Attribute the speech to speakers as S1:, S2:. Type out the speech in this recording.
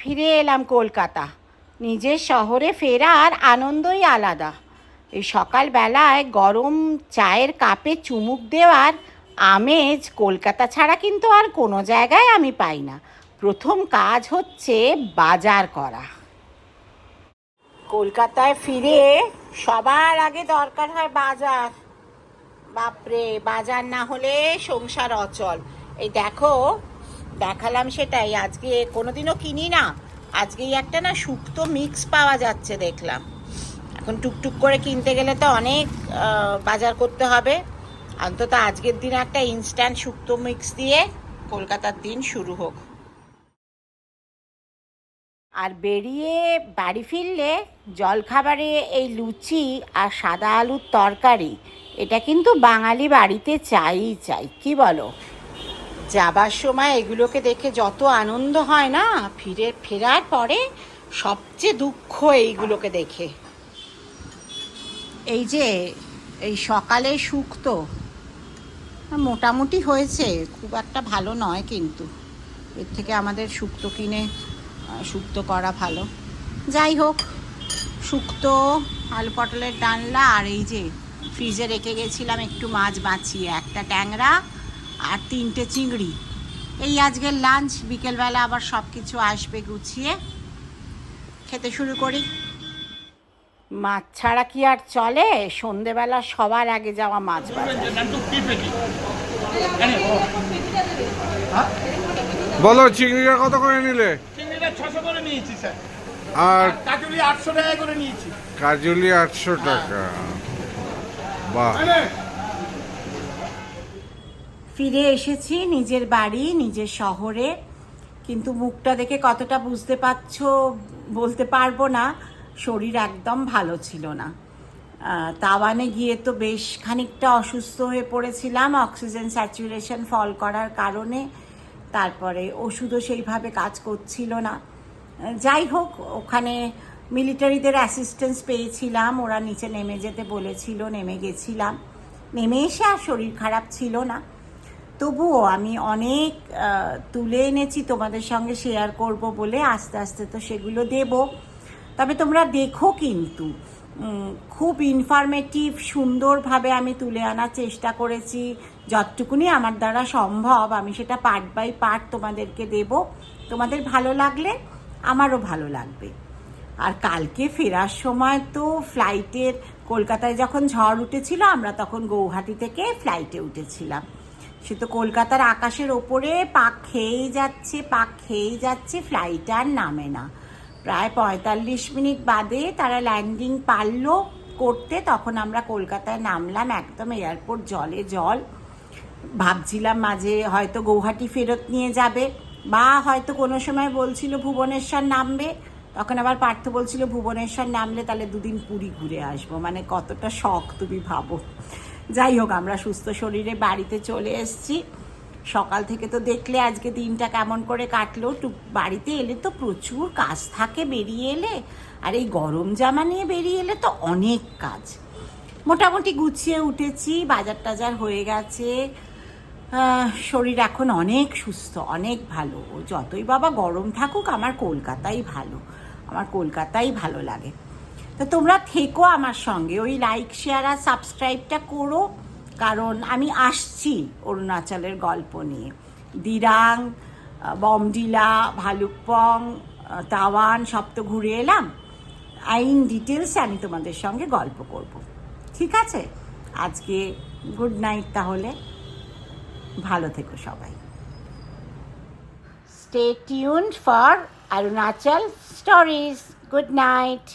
S1: ফিরে এলাম কলকাতা। নিজের শহরে ফেরার আনন্দই আলাদা। এই সকালবেলায় গরম চায়ের কাপে চুমুক দেওয়ার আমেজ কলকাতা ছাড়া কিন্তু আর কোনো জায়গায় আমি পাই না। প্রথম কাজ হচ্ছে বাজার করা। কলকাতায় ফিরে সবার আগে দরকার হয় বাজার। বাপরে, বাজার না হলে সংসার অচল। এই দেখো দেখালাম সেটাই, আজকে কোনোদিনও কিনি না। আজকেই একটা না শুক্তো মিক্স পাওয়া যাচ্ছে দেখলাম। এখন টুকটুক করে কিনতে গেলে তো অনেক বাজার করতে হবে। অন্তত আজকের দিন একটা ইনস্ট্যান্ট শুক্তো মিক্স দিয়ে কলকাতার দিন শুরু হোক। আর বেরিয়ে বাড়ি ফিরলে জলখাবারে এই লুচি আর সাদা আলুর তরকারি, এটা কিন্তু বাঙালি বাড়িতে চাই চাই। কি বলো? যাবার সময় এগুলোকে দেখে যত আনন্দ হয় না, ফিরে, ফেরার পরে সবচেয়ে দুঃখ এইগুলোকে দেখে। এই যে, এই সকালে শুক্তো মোটামুটি হয়েছে, খুব একটা ভালো নয় কিন্তু। এর থেকে আমাদের শুক্তো কিনে শুক্তো করা ভালো। যাই হোক শুক্তো আলু পটলের ডালনা আর এই যে, ফ্রিজে রেখে গেছিলাম একটু মাছ বাঁচিয়ে, একটা ট্যাংরা আর তিনটে চিংড়ি। এই আজকের লাঞ্চ বিকেলবেলা আবার সব কিছু আসবে গুছিয়ে। খেতে শুরু করি। মাছ ছাড়া কি আর চলে? সন্ধেবেলা সবার আগে যাওয়া মাছ
S2: বলো চিংড়িটা কত করে নিলে? আর
S3: কাজুলি আটশো টাকা করে নিয়েছি।
S2: কাজুলি আটশো টাকা। বাহ।
S1: ফিরে এসেছি নিজের বাড়ি, নিজের শহরে। কিন্তু মুখটা দেখে কতটা বুঝতে পারছ, বলতে পারব না। শরীর একদম ভালো ছিল না। তাওয়ানে গিয়ে তো বেশ খানিকটা অসুস্থ হয়ে পড়েছিলাম, অক্সিজেন স্যাচুরেশন ফল করার কারণে। তারপরে ওষুধও সেইভাবে কাজ করছিল না। যাই হোক, ওখানে মিলিটারিদের অ্যাসিস্ট্যান্স পেয়েছিলাম। ওরা নিচে নেমে যেতে বলেছিল, নেমে গেছিলাম। নেমে এসে আর শরীর খারাপ ছিল না। তবুও আমি অনেক তুলে এনেছি তোমাদের সঙ্গে শেয়ার করব বলে। আস্তে আস্তে তো সেগুলো দেব। তবে তোমরা দেখো কিন্তু খুব ইনফরমেটিভ সুন্দরভাবে আমি তুলে আনার চেষ্টা করেছি। যতটুকুনি আমার দ্বারা সম্ভব, আমি সেটা পার্ট বাই পার্ট তোমাদেরকে দেব। তোমাদের ভালো লাগলে, আমারও ভালো লাগবে। আর কালকে ফেরার সময় তো ফ্লাইটের কলকাতায় যখন ঝড় উঠেছিল, আমরা তখন গৌহাটি থেকে ফ্লাইটে উঠেছিলাম। সে তো কলকাতার আকাশের ওপরে পাক খেয়েই যাচ্ছে, পাক খেয়েই যাচ্ছে ফ্লাইট আর নামে না। প্রায় পঁয়তাল্লিশ মিনিট বাদে তারা ল্যান্ডিং পারল করতে, তখন আমরা কলকাতায় নামলাম একদম এয়ারপোর্ট জলে জল। ভাবছিলাম মাঝে হয়তো গৌহাটি ফেরত নিয়ে যাবে, বা হয়তো কোনো সময় বলছিল ভুবনেশ্বর নামবে। তখন আবার পার্থ বলছিল, ভুবনেশ্বর নামলে তাহলে দুদিন পুরী ঘুরে আসব। মানে কতটা শখ তুমি ভাবো। যাই হোক, আমরা সুস্থ শরীরে বাড়িতে চলে এসেছি। সকাল থেকে তো দেখলে আজকে দিনটা কেমন করে কাটলো। বাড়িতে এলে তো প্রচুর কাজ থাকে বেরিয়ে এলে। আর এই গরম জামা নিয়ে বেরিয়ে এলে তো অনেক কাজ। মোটামুটি গুছিয়ে উঠেছি, বাজার টাজার হয়ে গেছে। শরীর এখন অনেক সুস্থ, অনেক ভালো। যতই বাবা গরম থাকুক, আমার কলকাতাই ভালো। আমার কলকাতাই ভালো লাগে। তো তোমরা থেকো আমার সঙ্গে। ওই লাইক শেয়ার আর সাবস্ক্রাইবটা করো, কারণ আমি আসছি অরুণাচলের গল্প নিয়ে। দিরাং, বমডিলা, ভালুকপং, তাওয়ান, সব তো ঘুরে এলাম। আইন ডিটেলসে আমি তোমাদের সঙ্গে গল্প করব। ঠিক আছে? আজকে গুড নাইট তাহলে। ভালো থেকো সবাই। Stay tuned for Arunachal stories good night